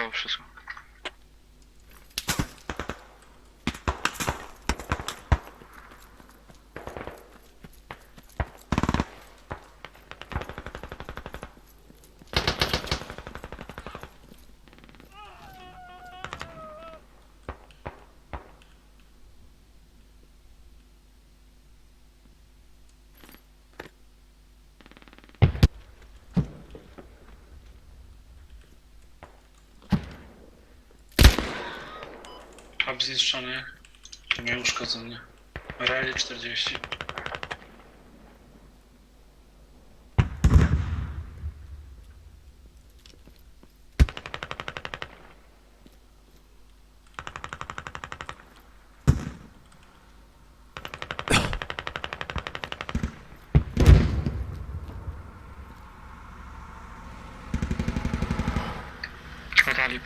No to wszystko. Hub zniszczony. Nie uszkodzony. Rally 40.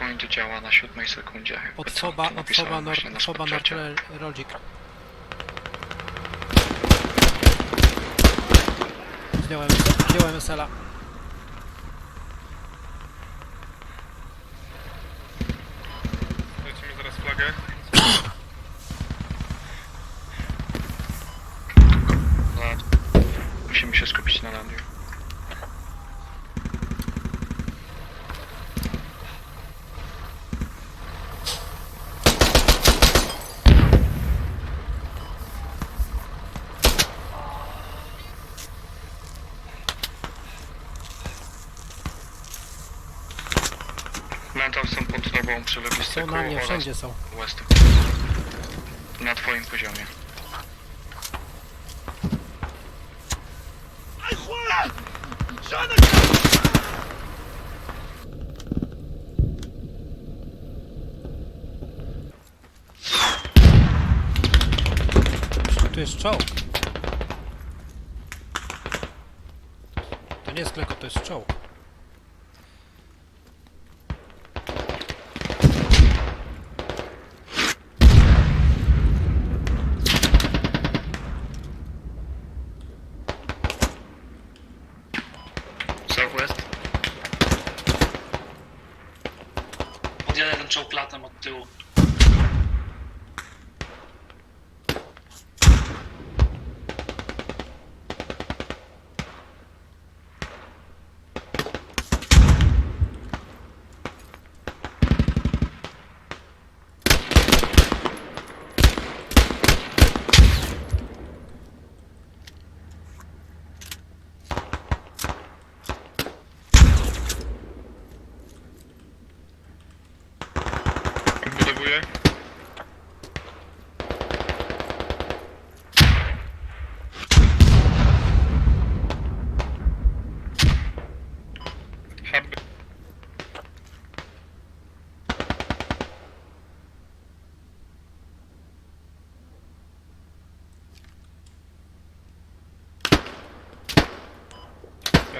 Rally point działa na siódmej sekundzie. jakby co, Odfoba, to napisałem odfoba, nor, właśnie na Snapchacie. nortle, rodzik. Zdjąłem, zdjąłem SL-a. Mental są pod tobą przy Są logistyku na mnie, oraz wszędzie są. West. Na twoim poziomie. Tu jest czołg. To nie jest kleko, to jest czołg. Southwest. Czołg latem od tyłu. Odbudowuję. Hub.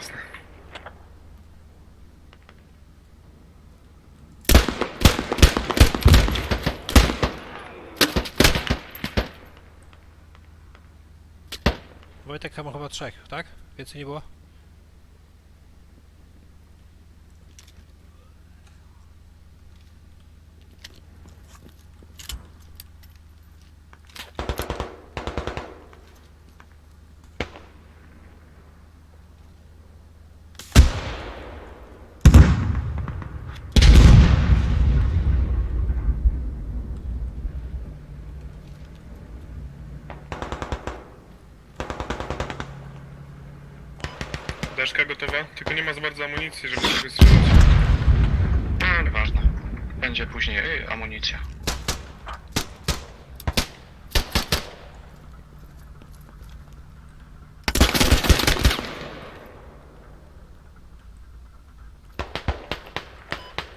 Jasne. Wojtek chyba trzech, tak? Więcej nie było? Daszka gotowa, tylko nie ma za bardzo amunicji, żeby się wystrzelać. No, ale ważne. Będzie później y, amunicja.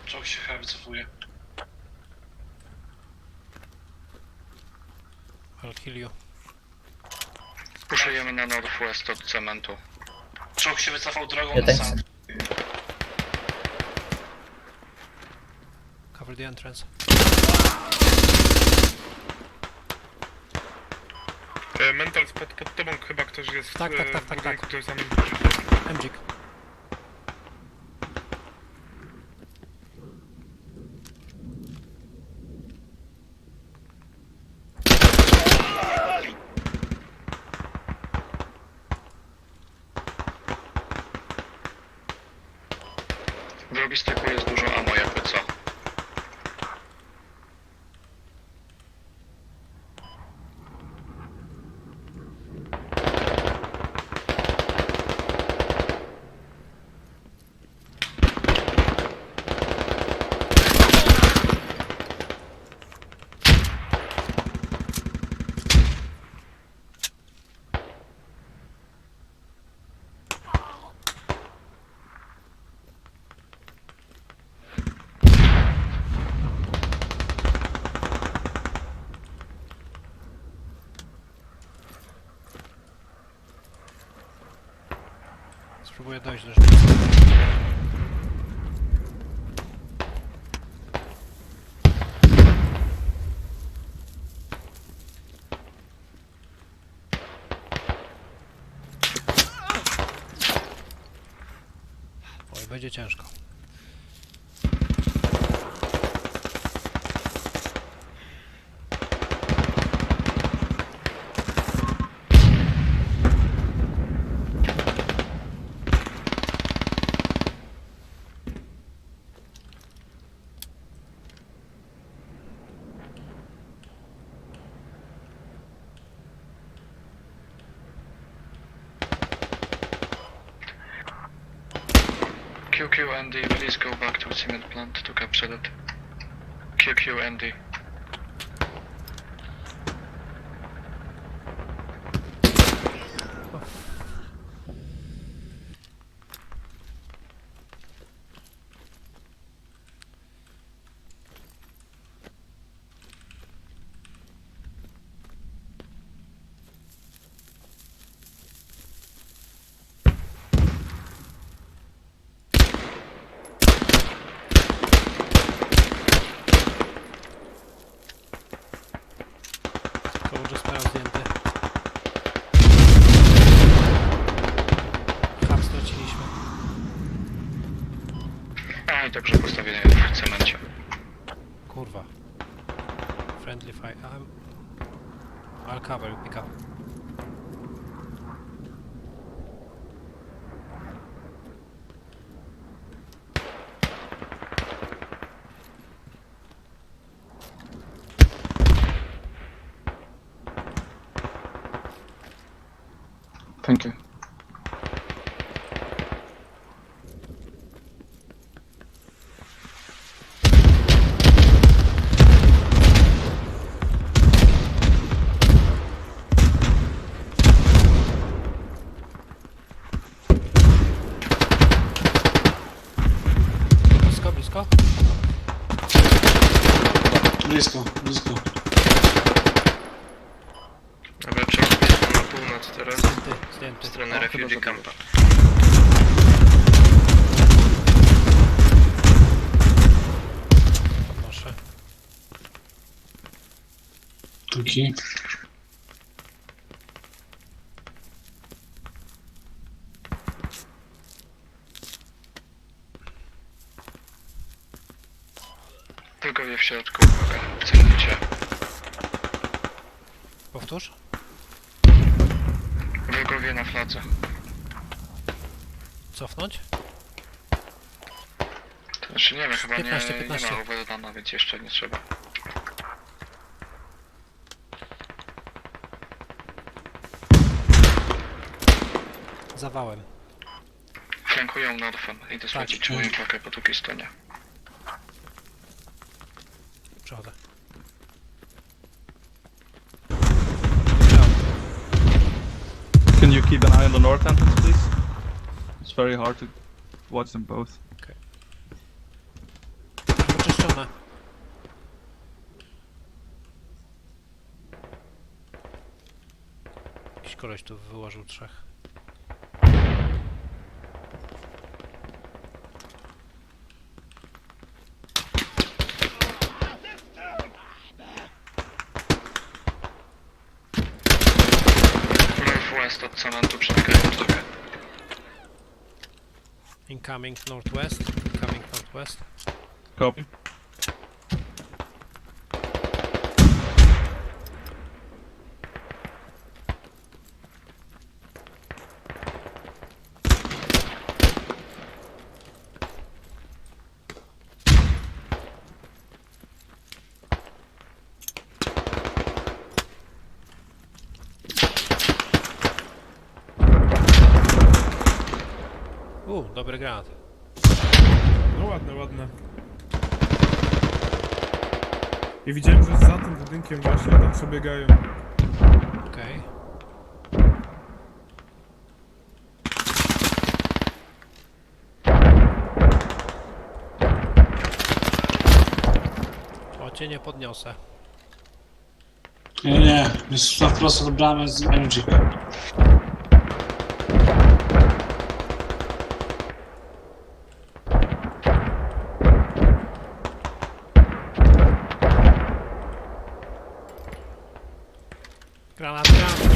Czołg się chyba wycofuje. I'll kill you. Puszujemy na northwest od cementu. Czołg się wycofał drogą Ja na tak sam. Cover the entrance. E, mental pod, pod tobą chyba ktoś jest w, Tak, tak, tak, tak, tak. jest za nim. Mdzik. W logistyku jest dużo ammo jakby co. Spróbuję dojść do rzeczy. Oj, będzie ciężko. QQ Andy, please go back to cement plant to capture that. QQ. Koło w cemencie. Kurwa. Friendly fire. I'll cover you, pick up. Dobra, trzeba biec na północ teraz. Zdjęty, W zdjęty. stronę O, refugee campa. Proszę. Tuki. Tylko wie w środku, uwaga, celujcie. Powtórz. Wrogowie na fladze. Cofnąć. To znaczy nie wiem, chyba 15, nie, 15. nie ma więc jeszcze nie trzeba. Zawałem. Flankują Norfem. Idę sprawdzić, czy mają pakę po drugiej stronie. Przechodzę. Keep an eye on the north entrance, please? It's very hard to watch them both. Wyczyszczone. Jakiś koleś tu wyłożył trzech. Incoming northwest. Coming northwest. Copy. Dobry granat. No ładne, ładne. I widziałem, że za tym budynkiem właśnie tam sobie biegają. Okej. O, cię nie podniosę. Nie, nie, jest na wprost od bramy z MG. Granat, granat.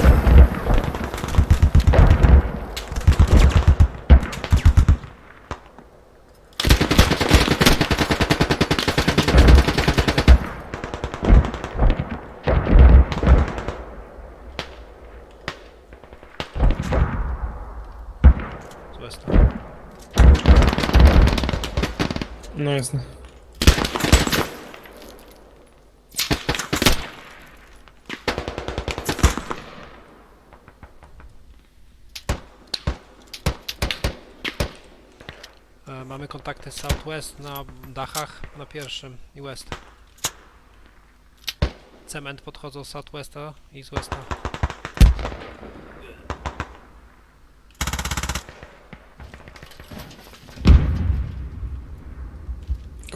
Strony. No jasne. E, Mamy kontakty Southwest na dachach na pierwszym i West. Cement podchodzą z Southwesta i z Westa.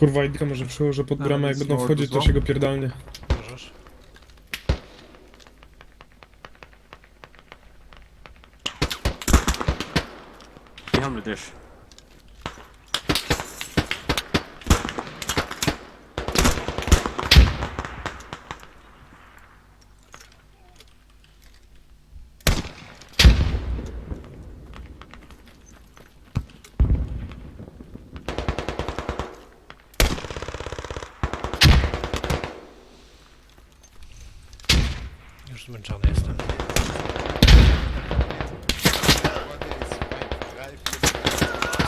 Kurwa, idka może przyłożę pod bramę, jak będą wchodzić, to się go pierdalnie. Możesz. Behind the Już zmęczony jestem.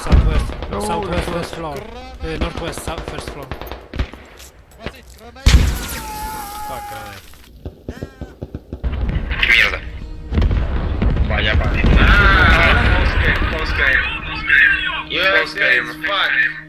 Southwest, Southwest, West floor. Y, Northwest, South, first floor. Fuck, granate. Mierda. Vaya, vaya. Ah, post game, post game. Post game.